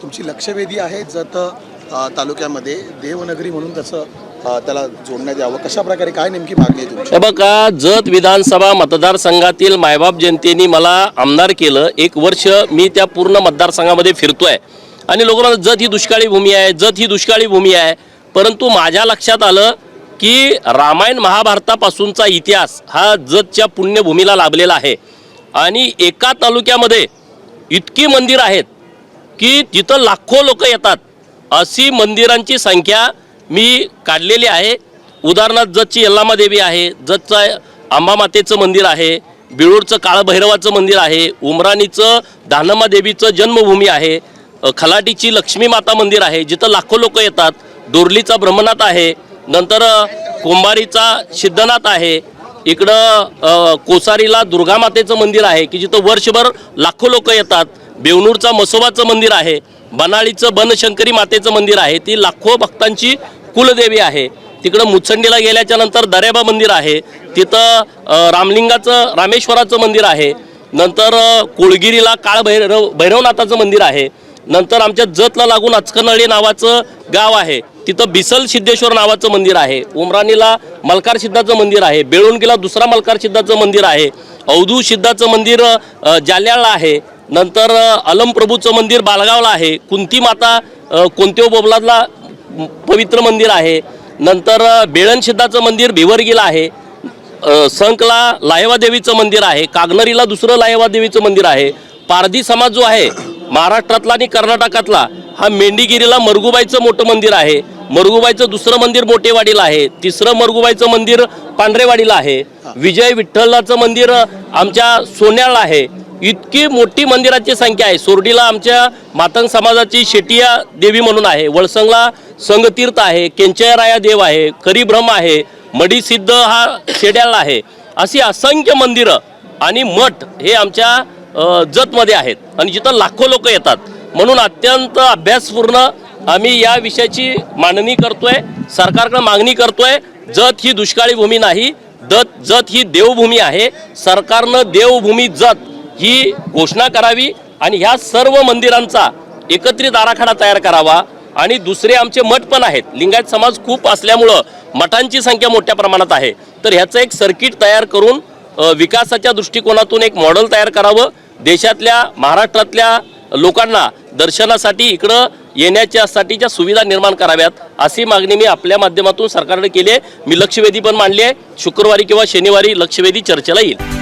तुमची लक्षवेधी आहे जत तालुक्यामध्ये देवनगरी म्हणून तसं त्याला जोडण्यात यावं. कशा प्रकारे काय नेमकी मागणी आहे बघा जत विधानसभा मतदारसंघातील मायबाप जनतेने मला आमदार केलं. एक वर्ष मी त्या पूर्ण मतदारसंघामध्ये फिरतोय. आणि लोक म्हणतात जत ही दुष्काळी भूमी आहे जत ही दुष्काळी भूमी आहे. परंतु माझ्या लक्षात आलं की रामायण महाभारतापासूनचा इतिहास हा जतच्या पुण्यभूमीला लाभलेला आहे. आणि एका तालुक्यामध्ये इतकी मंदिर आहेत की तिथं लाखो लोक येतात. अशी मंदिरांची संख्या मी काढलेली आहे. उदाहरणार्थ जतची यल्लामा देवी आहे जतचं आंबामातेचं मंदिर आहे बिळूरचं काळभैरवाचं मंदिर आहे उमराणीचं दानमा देवीचं जन्मभूमी आहे खलाटीची लक्ष्मी माता मंदिर आहे जिथं लाखो लोक येतात. दोरलीचा ब्रह्मनाथ आहे नंतर कुंभारीचा सिद्धनाथ आहे इकडं कोसारीला दुर्गामातेचं मंदिर आहे की जिथं वर्षभर लाखो लोक येतात. बेवनूरचा मसोबाचं मंदिर आहे बनाळीचं बनशंकरी मातेचं मंदिर आहे ती लाखो भक्तांची कुलदेवी आहे. तिकडं मुचंडीला गेल्याच्यानंतर दर्याबा मंदिर आहे तिथं रामलिंगाचं रामेश्वराचं मंदिर आहे नंतर कुळगिरीला कोळगिरीला काळ भैरव भैरवनाथाचं मंदिर आहे नंतर आमच्या जतला लागून अचकनळी नावाचं गाव आहे तिथं बिसल सिद्धेश्वर नावाचं मंदिर आहे उमराणीला मलकार सिद्धाचं मंदिर आहे बेळुणकीला दुसरा मलकार सिद्धाचं मंदिर आहे अवधू सिद्धाचं मंदिर अ, जाल्याळला आहे नंतर अलमप्रभूचं मंदिर बालगावला आहे. कुंती माता कोणत्या बोबलातला पवित्र मंदिर आहे. नंतर अ, मंदिर भिवरगीला आहे. संकला लाहेवा देवीचं मंदिर आहे. कागनरीला दुसरं लाहेवा देवीचं मंदिर आहे. पारधी समाज जो आहे महाराष्ट्रातला आणि कर्नाटकातला हा मेंढीगिरीला मरगुबाईचं मोठं मंदिर आहे. मरगुबाईचं दुसरं मंदिर मोठेवाडीला आहे. तिसरं मरगुबाईचं मंदिर पांढरेवाडीला आहे. विजय विठ्ठलाचं मंदिर आमच्या सोन्याला आहे. इतकी मोठी मंदिराची संख्या आहे. सोरडीला आमच्या मातंग समाजाची शेटिया देवी म्हणून आहे. वळसंगला संगतीर्थ आहे. केंचयराया देव आहे. करीभ्रम आहे. मडीसिद्ध हा शेड्याला आहे. अशी असंख्य मंदिरं आणि मठ हे आमच्या जतमध्ये आहेत. आणि जिथं लाखो लोक येतात. म्हणून अत्यंत अभ्यासपूर्ण आम्ही या विषयाची मांडणी करतोय. सरकारकडे मागणी करतोय. जत ही दुष्काळी भूमी नाही. दत जत ही देवभूमी आहे. सरकारनं देवभूमी जत ही घोषणा करावी आणि ह्या सर्व मंदिरांचा एकत्रित आराखडा तयार करावा. आणि दुसरे आमचे मठ पण आहेत. लिंगायत समाज खूप असल्यामुळं मठांची संख्या मोठ्या प्रमाणात आहे. तर ह्याचं एक सर्किट तयार करून विकासाच्या दृष्टिकोनातून एक मॉडेल तयार करावं. देशातल्या महाराष्ट्रातल्या लोकांना दर्शनासाठी इकडं येण्याच्यासाठीच्या सुविधा निर्माण कराव्यात अशी मागणी मी आपल्या माध्यमातून सरकारकडे केली आहे. मी लक्षवेधी पण मांडली आहे. शुक्रवारी किंवा शनिवारी लक्षवेधी चर्चेला येईल.